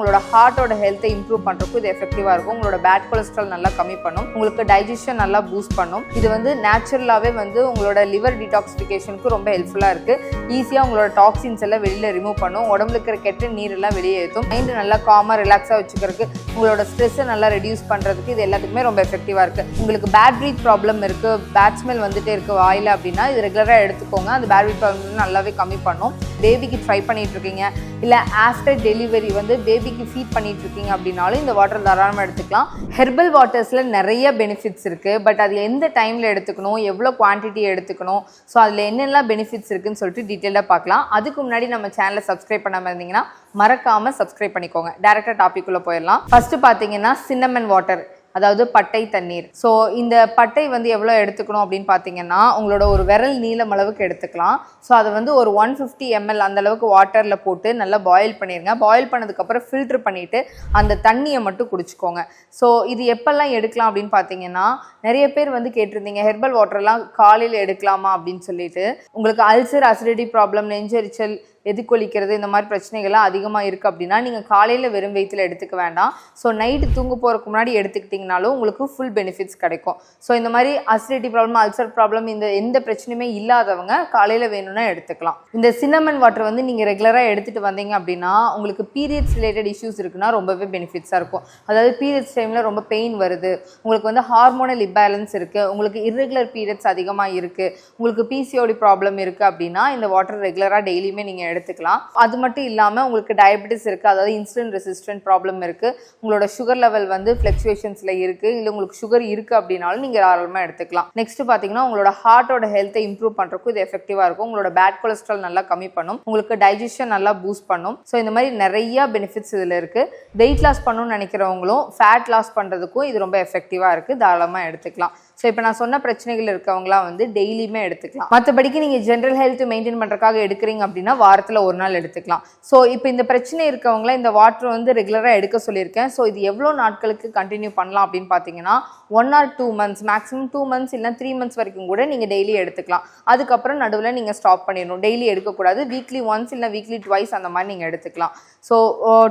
உங்களோட ஹார்ட்டோட ஹெல்த்தை இம்ப்ரூவ் பண்ணுறதுக்கும் இது எஃபெக்டிவாக இருக்கும். உங்களோட பேட் கொலஸ்ட்ரால் நல்லா கம்மி பண்ணும். உங்களுக்கு டைஜஷன் நல்லா பூஸ்ட் பண்ணும். இது வந்து நேச்சுரலாகவே வந்து உங்களோட லிவர் டீடாக்சிஃபிகேஷனுக்கு ரொம்ப ஹெல்ப்ஃபுல்லாக இருக்குது ஈஸியாக உங்களோட டாக்ஸின்ஸ் எல்லாம் வெளியில் ரிமூவ் பண்ணும். உடம்புல இருக்கிற கெட்ட நீரெல்லாம் வெளியே ஏற்றும். மைண்டு நல்லா காமாக ரிலாக்ஸாக வச்சுக்கிறதுக்கு உங்களோட ஸ்ட்ரெஸ்ஸை நல்லா ரெடியூஸ் பண்ணுறதுக்கு இது எல்லாத்துக்குமே ரொம்ப எஃபெக்டிவாக இருக்குது உங்களுக்கு பேட் ப்ரீத் ப்ராப்ளம் இருக்குது பேட் ஸ்மெல் வந்துட்டே இருக்குது வாயில் அப்படின்னா இது ரெகுலராக எடுத்துக்கோங்க. அந்த பேட் ப்ரீத் ப்ராப்ளம் நல்லாவே கம்மி பண்ணும். பேபிக்கு ட்ரை பண்ணிகிட்ருக்கீங்க இருக்கீங்க. இல்லை ஆஃப்டர் டெலிவரி வந்து பேபி பேபிக்கு ஃபீட் பண்ணிட்டு இருக்கீங்க அப்படின்னாலும் இந்த வாட்டர் தாராளமாக எடுத்துக்கலாம். ஹெர்பல் வாட்டர்ஸில் நிறைய பெனிஃபிட்ஸ் இருக்குது பட் அது எந்த டைமில் எடுத்துக்கணும்? எவ்வளோ குவான்டிட்டி எடுத்துக்கணும்? ஸோ அதில் என்னெல்லாம் பெனிஃபிட்ஸ் இருக்குன்னு சொல்லிட்டு டீட்டெயிலாக பார்க்கலாம். அதுக்கு முன்னாடி நம்ம சேனலை சப்ஸ்கிரைப் பண்ணாமல் இருந்தீங்கன்னா மறக்காமல் சப்ஸ்கிரைப் பண்ணிக்கோங்க. டேரெக்டாக டாபிக் போயிடலாம். ஃபஸ்ட்டு பார்த்தீங்கன்னா சின்னமன் வாட்டர் அதாவது பட்டை தண்ணீர். ஸோ இந்த பட்டை வந்து எவ்வளோ எடுத்துக்கணும் அப்படின்னு பார்த்தீங்கன்னா உங்களோட ஒரு விரல் நீளம் அளவுக்கு எடுத்துக்கலாம். ஸோ அதை வந்து ஒரு ஒன் ஃபிஃப்டி எம்எல் அந்த அளவுக்கு வாட்டரில் போட்டு நல்லா பாயில் பண்ணிடுங்க பாயில் பண்ணதுக்கப்புறம் ஃபில்ட்ரு பண்ணிவிட்டு அந்த தண்ணியை மட்டும் குடிச்சிக்கோங்க. ஸோ இது எப்போல்லாம் எடுக்கலாம் அப்படின்னு பார்த்தீங்கன்னா நிறைய பேர் வந்து கேட்டிருந்தீங்க ஹெர்பல் வாட்டர்லாம் காலையில் எடுக்கலாமா அப்படின்னு சொல்லிட்டு. உங்களுக்கு அல்சர் அசிடிட்டி ப்ராப்ளம் நெஞ்சரிச்சல் எதிர்கொலிக்கிறது இந்த மாதிரி பிரச்சனைகள்லாம் அதிகமாக இருக்குது அப்படின்னா நீங்கள் காலையில் வெறும் வயிற்றில் எடுத்துக்க வேண்டாம். ஸோ நைட்டு தூங்க போகிறதுக்கு முன்னாடி எடுத்துக்கிட்டிங்கனாலும் உங்களுக்கு ஃபுல் பெனிஃபிட்ஸ் கிடைக்கும். ஸோ இந்த மாதிரி அசிடிட்டி ப்ராப்ளம் அல்சர் ப்ராப்ளம் இந்த எந்த பிரச்சனையுமே இல்லாதவங்க காலையில் வேணும்னா எடுத்துக்கலாம். இந்த சின்னமன் வாட்டர் வந்து நீங்கள் ரெகுலராக எடுத்துகிட்டு வந்தீங்க அப்படின்னா உங்களுக்கு பீரியட்ஸ் ரிலேட்டட் இஷ்யூஸ் இருக்குன்னா ரொம்பவே பெனிஃபிட்ஸாக இருக்கும். அதாவது பீரியட்ஸ் டைமில் ரொம்ப பெயின் வருது. உங்களுக்கு வந்து ஹார்மோனல் இம்பேலன்ஸ் இருக்குது உங்களுக்கு இர்ரெகுலர் பீரியட்ஸ் அதிகமாக இருக்குது உங்களுக்கு பிசிஓடி ப்ராப்ளம் இருக்குது அப்படின்னா இந்த வாட்டர் ரெகுலராக டெய்லியுமே நீங்கள் எடுத்துக்கலாம். அது மட்டும் இல்லாமல் உங்களுக்கு டயபெட்டிஸ் இருக்குது அதாவது இன்சுலின் ரெசிஸ்டன்ட் ப்ராப்ளம் இருக்குது உங்களோட சுகர் லெவல் வந்து ஃப்ளக்சுவேஷன்ஸில் இருக்குது இல்லை உங்களுக்கு சுகர் இருக்குது அப்படின்னாலும் நீங்கள் தாராளமாக எடுத்துக்கலாம். நெக்ஸ்ட் பார்த்தீங்கன்னா உங்களோட ஹார்ட்டோட ஹெல்த்தை இம்ப்ரூவ் பண்ணுறதுக்கும் இது எஃபெக்டிவாக இருக்கும். உங்களோட பேட் கொலஸ்ட்ரால் நல்லா கம்மி பண்ணும். உங்களுக்கு டைஜஷன் நல்லா பூஸ்ட் பண்ணும். ஸோ இந்த மாதிரி நிறைய பெனிஃபிட்ஸ் இதில் இருக்குது வெயிட் லாஸ் பண்ணணும்னு நினைக்கிறவங்களும் ஃபேட் லாஸ் பண்ணுறதுக்கும் இது ரொம்ப எஃபெக்டிவாக இருக்குது தாராளமாக எடுத்துக்கலாம். ஸோ இப்போ நான் சொன்ன பிரச்சனைகள் இருக்கவங்களாம் வந்து டெய்லியுமே எடுத்துக்கலாம். மற்றபடிக்கு நீங்கள் ஜென்ரல் ஹெல்த் மெயின்டைன் பண்ணுறதுக்காக எடுக்கிறீங்க அப்படின்னா வாரத்தில் ஒரு நாள் எடுத்துக்கலாம். ஸோ இப்போ இந்த பிரச்சனை இருக்கவங்கள இந்த வாட்டர் வந்து ரெகுலராக எடுக்க சொல்லியிருக்கேன். ஸோ இது எவ்வளோ நாட்களுக்கு கண்டினியூ பண்ணலாம் அப்படின்னு பார்த்தீங்கன்னா one or two months maximum two months இல்லை த்ரீ மந்த்ஸ் வரைக்கும் கூட நீங்கள் டெய்லி எடுத்துக்கலாம். அதுக்கப்புறம் நடுவில் நீங்கள் ஸ்டாப் பண்ணிடணும். டெய்லி எடுக்கக்கூடாது. வீக்லி ஒன்ஸ் இல்லை வீக்லி ட்வைஸ் அந்த மாதிரி நீங்கள் எடுத்துக்கலாம். So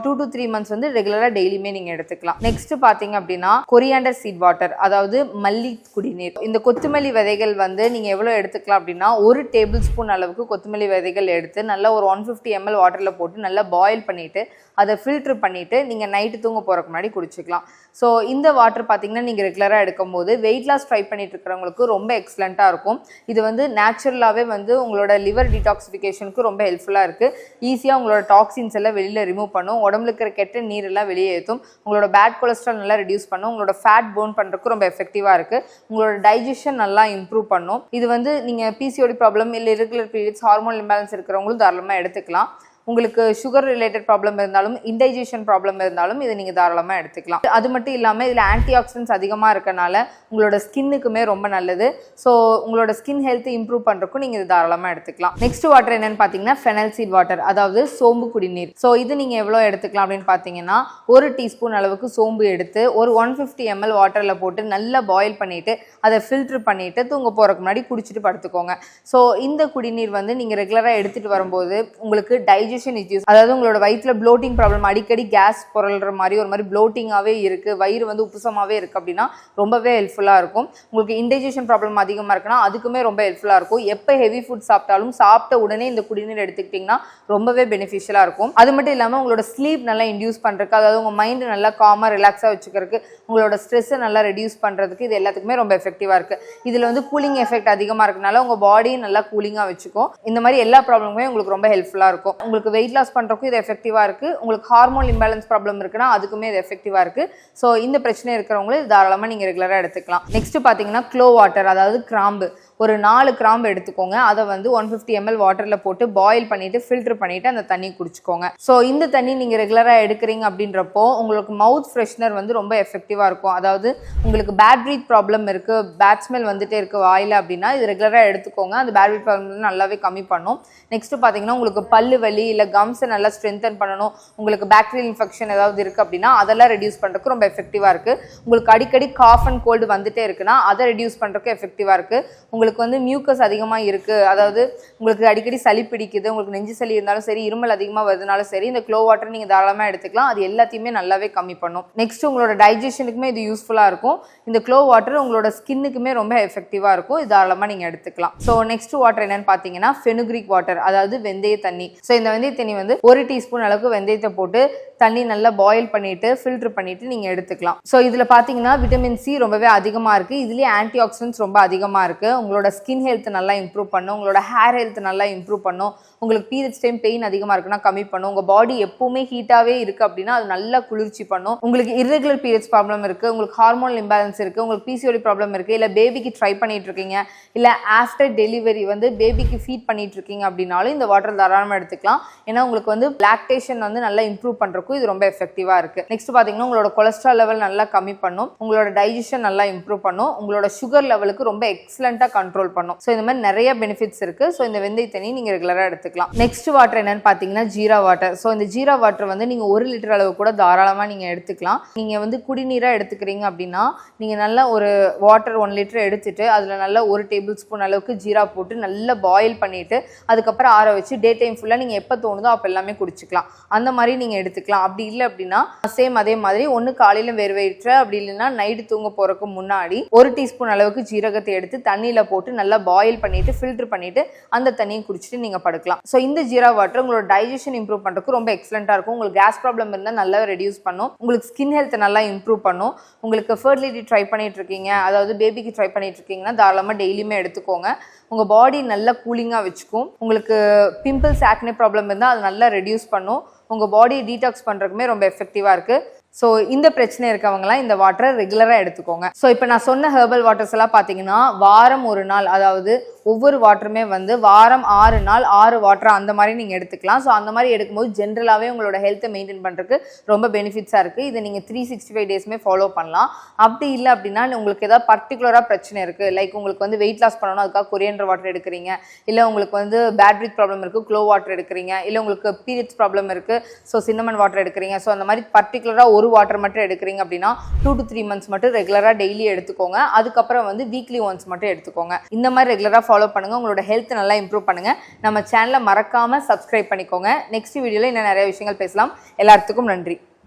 two to three months வந்து ரெகுலராக டெய்லியுமே நீங்கள் எடுத்துக்கலாம். நெக்ஸ்ட் பார்த்தீங்க அப்படின்னா கொரியாண்டர் சீட் வாட்டர் அதாவது மல்லி குடிநீர். இந்த கொத்துமல்லி விதைகள் வந்து நீங்கள் எவ்வளோ எடுத்துக்கலாம் அப்படின்னா ஒரு டேபிள் ஸ்பூன் அளவுக்கு கொத்தமல்லி விதைகள் எடுத்து நல்லா ஒரு ஒன் ஃபிஃப்டி எம்எல் வாட்டரில் போட்டு நல்லா பாயில் பண்ணிவிட்டு அதை ஃபில்ட்ரு பண்ணிவிட்டு நீங்கள் நைட்டு தூங்க போகிறக்கு முன்னாடி குடிச்சிக்கலாம். ஸோ இந்த வாட்டர் பார்த்தீங்கன்னா நீங்கள் ரெகுலராக எடுக்கும்போது வெயிட் லாஸ் ட்ரை பண்ணிட்டு இருக்கிறவங்களுக்கு ரொம்ப எக்ஸலண்ட்டாக இருக்கும். இது வந்து நேச்சுரலாகவே வந்து உங்களோட லிவர் டிடாக்சிஃபிகேஷனுக்கு ரொம்ப ஹெல்ப்ஃபுல்லாக இருக்குது ஈஸியாக உங்களோட டாக்ஸின்ஸ் எல்லாம் வெளியில் ரிமூவ் பண்ணும். உடம்புல இருக்கிற கெட்ட நீர் எல்லாம் வெளியே ஏற்றும் உங்களோட பேட் கொலஸ்ட்ரால் நல்லா ரெடியூஸ் பண்ணும். உங்களோட ஃபேட் போன் பண்ணுறதுக்கு ரொம்ப எஃபெக்டிவாக இருக்குது உங்களோட டைஜஷன் நல்லா இம்ப்ரூவ் பண்ணும். இது வந்து நீங்கள் பிசிஓடி ப்ராப்ளம் இல்லை ரெகுலர் பீரியட்ஸ் ஹார்மோன் இம்பேலன்ஸ் இருக்கிறவங்களும் தாராளமாக நம்ம எடுத்துக்கலாம். உங்களுக்கு சுகர் ரிலேட்டட் ப்ராப்ளம் இருந்தாலும் இன்டைஜஷன் ப்ராப்ளம் இருந்தாலும் இதை நீங்கள் தாராளமாக எடுத்துக்கலாம். அது மட்டும் இல்லாமல் இதில் ஆன்டி ஆக்சிடென்ட்ஸ் அதிகமாக இருக்கனால உங்களோட ஸ்கின்னுக்குமே ரொம்ப நல்லது. ஸோ உங்களோட ஸ்கின் ஹெல்த் இம்ப்ரூவ் பண்ணுறக்கும் நீங்கள் இது தாராளமாக எடுத்துக்கலாம். நெக்ஸ்ட் வாட்டர் என்னென்னு பார்த்தீங்கன்னா ஃபெனல் சீட் வாட்டர் அதாவது சோம்பு குடிநீர். ஸோ இது நீங்கள் எவ்வளோ எடுத்துக்கலாம் அப்படின்னு பார்த்தீங்கன்னா ஒரு டீஸ்பூன் அளவுக்கு சோம்பு எடுத்து ஒரு ஒன் ஃபிஃப்டி எம்எல் வாட்டரில் போட்டு நல்லா பாயில் பண்ணிவிட்டு அதை ஃபில்ட்ரு பண்ணிவிட்டு தூங்க போகிறதுக்கு முன்னாடி குடிச்சிட்டு படுத்துக்கோங்க. ஸோ இந்த குடிநீர் வந்து நீங்கள் ரெகுலராக எடுத்துகிட்டு வரும்போது உங்களுக்கு டைஜஷன் இஷ்யூஸ் அதாவது உங்களோட வயிற்றுல ப்ளோட்டிங் ப்ராப்ளம் அடிக்கடி கேஸ் புரள்ற மாதிரி ஒரு மாதிரி ப்ளோட்டிங்காகவே இருக்குது வயிறு வந்து உப்புசமாகவே இருக்குது அப்படின்னா ரொம்பவே ஹெல்ப்ஃபுல்லாக இருக்கும். உங்களுக்கு இன்டைஜஷன் ப்ராப்ளம் அதிகமாக இருக்குன்னா அதுக்குமே ரொம்ப ஹெல்ப்ஃபுல்லாக இருக்கும். எப்போ ஹெவி ஃபுட் சாப்பிட்டாலும் சாப்பிட்ட உடனே இந்த குடிநீர் எடுத்துக்கிட்டிங்கன்னா ரொம்பவே பெனிஃபிஷியலாக இருக்கும். அது மட்டும் இல்லாமல் உங்களோட ஸ்லீப் நல்லா இன்டியூஸ் பண்ணுறதுக்கு அதாவது உங்கள் மைண்டு நல்லா காமாக ரிலாக்ஸாக வச்சுக்கிறதுக்கு உங்களோட ஸ்ட்ரெஸ்ஸை நல்லா ரெடியூஸ் பண்ணுறதுக்கு இது எல்லாத்துக்குமே ரொம்ப எஃபெக்டிவாக இருக்குது இதில் வந்து கூலிங் எஃபெக்ட் அதிகமாக இருக்கனால உங்கள் பாடியும் நல்லா கூலிங்காக வச்சுக்கும். இந்த மாதிரி எல்லா ப்ராப்ளமுமே உங்களுக்கு ரொம்ப ஹெல்ப்ஃபுல்லாக இருக்கும். உங்களுக்கு வெயிட் லாஸ் பண்ணுறதுக்கும் இது எஃபெக்டிவாக இருக்குது உங்களுக்கு ஹார்மோன் இம்பேலன்ஸ் ப்ராப்ளம் இருக்குன்னா அதுக்குமே இது எஃபெக்டிவாக இருக்குது ஸோ இந்த பிரச்சனை இருக்கிறவங்களும் இது தாராளமாக நீங்கள் ரெகுலராக எடுத்துக்கலாம். நெக்ஸ்ட் பார்த்தீங்கன்னா க்ளோ வாட்டர் அதாவது கிராம்பு. ஒரு நாலு கிராம்பு எடுத்துக்கோங்க. அதை வந்து ஒன் ஃபிஃப்டி எம்எல் வாட்டரில் போட்டு பாயில் பண்ணிவிட்டு ஃபில்டர் பண்ணிவிட்டு அந்த தண்ணி குடிச்சிக்கோங்க. ஸோ இந்த தண்ணி நீங்கள் ரெகுலராக எடுக்கிறீங்க அப்படின்றப்போ உங்களுக்கு மவுத் ஃப்ரெஷ்னர் வந்து ரொம்ப எஃபெக்டிவாக இருக்கும். அதாவது உங்களுக்கு பேட் ப்ரீத் ப்ராப்ளம் இருக்குது பேட் ஸ்மெல் வந்துட்டே இருக்குது வாயில் அப்படின்னா இது ரெகுலராக எடுத்துக்கோங்க. அந்த பேட் ப்ரீத் ப்ராப்ளம் நல்லாவே கம்மி பண்ணும். நெக்ஸ்ட்டு பார்த்தீங்கன்னா உங்களுக்கு பல்லு வலி இல்லை கம்ஸை நல்லா ஸ்ட்ரென்தன் பண்ணணும். உங்களுக்கு பேக்டீரியல் இன்ஃபெக்ஷன் ஏதாவது இருக்குது அப்படின்னா அதெல்லாம் ரெடியூஸ் பண்ணுறதுக்கு ரொம்ப எஃபெக்டிவாக இருக்குது உங்களுக்கு அடிக்கடி காஃப் அண்ட் கோல்டு வந்துட்டே இருக்குன்னா அதை ரெடியூஸ் பண்ணுறதுக்கு எஃபெக்டிவாக இருக்குது உங்களுக்கு உங்களுக்கு வந்து மியூக்கஸ் அதிகமாக இருக்குது அதாவது உங்களுக்கு அடிக்கடி சளி பிடிக்குது உங்களுக்கு நெஞ்சு சளி இருந்தாலும் சரி இருமல் அதிகமாக வருதுனாலும் சரி இந்த க்ளோ வாட்டர் நீங்கள் தாராளமாக எடுத்துக்கலாம். அது எல்லாத்தையுமே நல்லாவே கம்மி பண்ணும். நெக்ஸ்ட் உங்களோட டைஜஷனுக்குமே இது யூஸ்ஃபுல்லாக இருக்கும். இந்த க்ளோ வாட்டர் உங்களோட ஸ்கின்னுக்குமே ரொம்ப எஃபெக்டிவாக இருக்கும். இது தாராளமாக நீங்கள் எடுத்துக்கலாம். ஸோ நெக்ஸ்ட் வாட்டர் என்னன்னு பார்த்தீங்கன்னா ஃபெனுக்ரிக் வாட்டர் அதாவது வெந்தய தண்ணி. ஸோ இந்த வெந்தய தண்ணி வந்து ஒரு டீஸ்பூன் அளவுக்கு வெந்தயத்தை போட்டு தண்ணி நல்லா பாயில் பண்ணிட்டு ஃபில்டர் பண்ணிட்டு நீங்கள் எடுத்துக்கலாம். ஸோ இதில் பார்த்தீங்கன்னா விட்டமின் சி ரொம்பவே அதிகமாக இருக்குது இதுலேயே ஆன்டி ஆக்சிடென்ட்ஸ் ரொம்ப அதிகமாக இருக்குது உங்களோட உங்களோட ஸ்கின் ஹெல்த் நல்லா இம்ப்ரூவ் பண்ணும் உங்களோட ஹேர் ஹெல்த் நல்லா இம்ப்ரூவ் பண்ணும் உங்களுக்கு பீரியட்ஸ் டைம் பெயின் அதிகமாக இருக்குன்னா கம்மி பண்ணும் உங்கள் பாடி எப்பவுமே ஹீட்டாகவே இருக்குது அப்படின்னா அது நல்லா குளிர்ச்சி பண்ணும். உங்களுக்கு இர்ரெகுலர் பீரியட்ஸ் ப்ராப்ளம் இருக்குது உங்களுக்கு ஹார்மோன் இம்பேலன்ஸ் இருக்குது உங்களுக்கு பிசிஓடி ப்ராப்ளம் இருக்குது இல்லை பேபிக்கு ட்ரை பண்ணிட்டு இருக்கீங்க இல்லை ஆஃப்டர் டெலிவரி வந்து பேபிக்கு ஃபீட் பண்ணிட்டு இருக்கீங்க அப்படின்னாலும் இந்த வாட்டர் தாராளமாக எடுத்துக்கலாம். ஏன்னா உங்களுக்கு வந்து லாக்டேஷன் வந்து நல்லா இம்ப்ரூவ் பண்ணுறக்கும் இது ரொம்ப எஃபெக்டிவாக இருக்குது நெக்ஸ்ட் பார்த்தீங்கன்னா உங்களோட கொலஸ்ட்ரால் லெவல் நல்லா கம்மி பண்ணும் உங்களோட டைஜஷன் நல்லா இம்ப்ரூவ் பண்ணும் உங்களோட சுகர் லெவலுக்கு ரொம்ப எக்ஸலண்ட்டாக கண்ட்ரோல் பண்ணும். ஸோ இந்த மாதிரி நிறைய பெனிஃபிட்ஸ் இருக்குது ஸோ இந்த வெந்தய தண்ணி நீங்கள் ரெகுலராக எடுத்துக்கலாம். நெக்ஸ்ட் வாட்டர் என்னன்னு பார்த்தீங்கன்னா ஜீரா வாட்டர் ஸோ இந்த ஜீரா வாட்டர் வந்து நீங்கள் ஒரு லிட்டர் அளவு கூட தாராளமாக நீங்கள் எடுத்துக்கலாம். நீங்கள் வந்து குடிநீராக எடுத்துக்கிறீங்க அப்படின்னா நீங்கள் நல்லா ஒரு வாட்டர் ஒன் லிட்டர் எடுத்துட்டு அதில் நல்லா ஒரு டேபிள் ஸ்பூன் அளவுக்கு ஜீரா போட்டு நல்லா பாயில் பண்ணிட்டு அதுக்கப்புறம் ஆற வச்சு டே டைம் ஃபுல்லாக நீங்கள் எப்போ தோணுதோ அப்போ எல்லாமே குடிச்சிக்கலாம். அந்த மாதிரி நீங்கள் எடுத்துக்கலாம். அப்படி இல்லை அப்படின்னா சேம் அதே மாதிரி ஒன்று காலையில் வேறு வயிற்று அப்படி இல்லைன்னா நைட்டு தூங்க போகிறதுக்கு முன்னாடி ஒரு டீஸ்பூன் அளவுக்கு ஜீரகத்தை எடுத்து தண்ணியில் போட்டு போட்டு நல்லா பாயில் பண்ணிட்டு ஃபில்டர் பண்ணிட்டு அந்த தண்ணியை குடிச்சிட்டு நீங்கள் படுக்கலாம். ஸோ இந்த ஜீரா வாட்டர் உங்களோட டைஜஷன் இம்ப்ரூவ் பண்ணுறதுக்கு ரொம்ப எக்ஸலண்ட்டாக இருக்கும். உங்களுக்கு கேஸ் ப்ராப்ளம் இருந்தால் நல்லா ரெடியூஸ் பண்ணும். உங்களுக்கு ஸ்கின் ஹெல்த்தை நல்லா இம்ப்ரூவ் பண்ணும். உங்களுக்கு ஃபர்டிலிட்டி ட்ரை பண்ணிட்டு இருக்கீங்க. அதாவது பேபிக்கு ட்ரை பண்ணிட்டு இருக்கீங்கன்னா தாராளமாக டெய்லியுமே எடுத்துக்கோங்க. உங்கள் பாடி நல்லா கூலிங்காக வச்சுக்கும். உங்களுக்கு பிம்பிள்ஸ் ஆக்னே ப்ராப்ளம் இருந்தால் அது நல்லா ரெடியூஸ் பண்ணும். உங்கள் பாடியை டீடாக்ஸ் பண்ணுறதுக்குமே ரொம்ப எஃபெக்டிவாக இருக்குது ஸோ இந்த பிரச்சனை இருக்கவங்கலாம் இந்த வாட்டரை ரெகுலராக எடுத்துக்கோங்க. ஸோ இப்போ நான் சொன்ன ஹெர்பல் வாட்டர்ஸ் எல்லாம் பார்த்தீங்கன்னா வாரம் ஒரு நாள் அதாவது ஒவ்வொரு வாட்டருமே வந்து வாரம் ஆறு நாள் ஆறு வாட்டர் அந்த மாதிரி நீங்கள் எடுத்துக்கலாம். ஸோ அந்த மாதிரி எடுக்கும்போது ஜென்ரலாகவே உங்களோட ஹெல்த்தை மெயின்டைன் பண்ணுறதுக்கு ரொம்ப பெனிஃபிட்ஸாக இருக்குது இதை நீங்கள் த்ரீ சிக்ஸ்டி ஃபைவ் டேஸ்மே ஃபாலோ பண்ணலாம். அப்படி இல்லை அப்படின்னா உங்களுக்கு ஏதாவது பர்டிகுலராக பிரச்சனை இருக்குது லைக் உங்களுக்கு வந்து வெயிட் லாஸ் பண்ணணும் அதுக்காக கொரியண்டர் வாட்டர் எடுக்கிறீங்க. இல்லை உங்களுக்கு வந்து பேட்ரிக் ப்ராப்ளம் இருக்குது க்ளோ வாட்டர் எடுக்கிறீங்க. இல்லை உங்களுக்கு பீரியட்ஸ் ப்ராப்ளம் இருக்குது ஸோ சின்னமன் வாட்டர் எடுக்கிறீங்க. ஸோ அந்த மாதிரி பர்டிகுலராக ஒரு வாட்டர் மட்டும் எடுக்கிறீங்க அப்படின்னா டூ டு த்ரீ மந்த்ஸ் மட்டும் ரெகுலராக டெய்லி எடுத்துக்கோங்க. அதுக்கப்புறம் வந்து வீக்லி ஒன்ஸ் மட்டும் எடுத்துக்கோங்க. இந்த மாதிரி ரெகுலராக ஃபாலோ பண்ணுங்கள் உங்களோட ஹெல்த் நல்லா இம்ப்ரூவ் பண்ணுங்கள் நம்ம சேனலை மறக்காமல் சப்ஸ்கிரைப் பண்ணிக்கோங்க. நெக்ஸ்ட் வீடியோவில் இன்னும் நிறைய விஷயங்கள் பேசலாம். எல்லாத்துக்கும் நன்றி.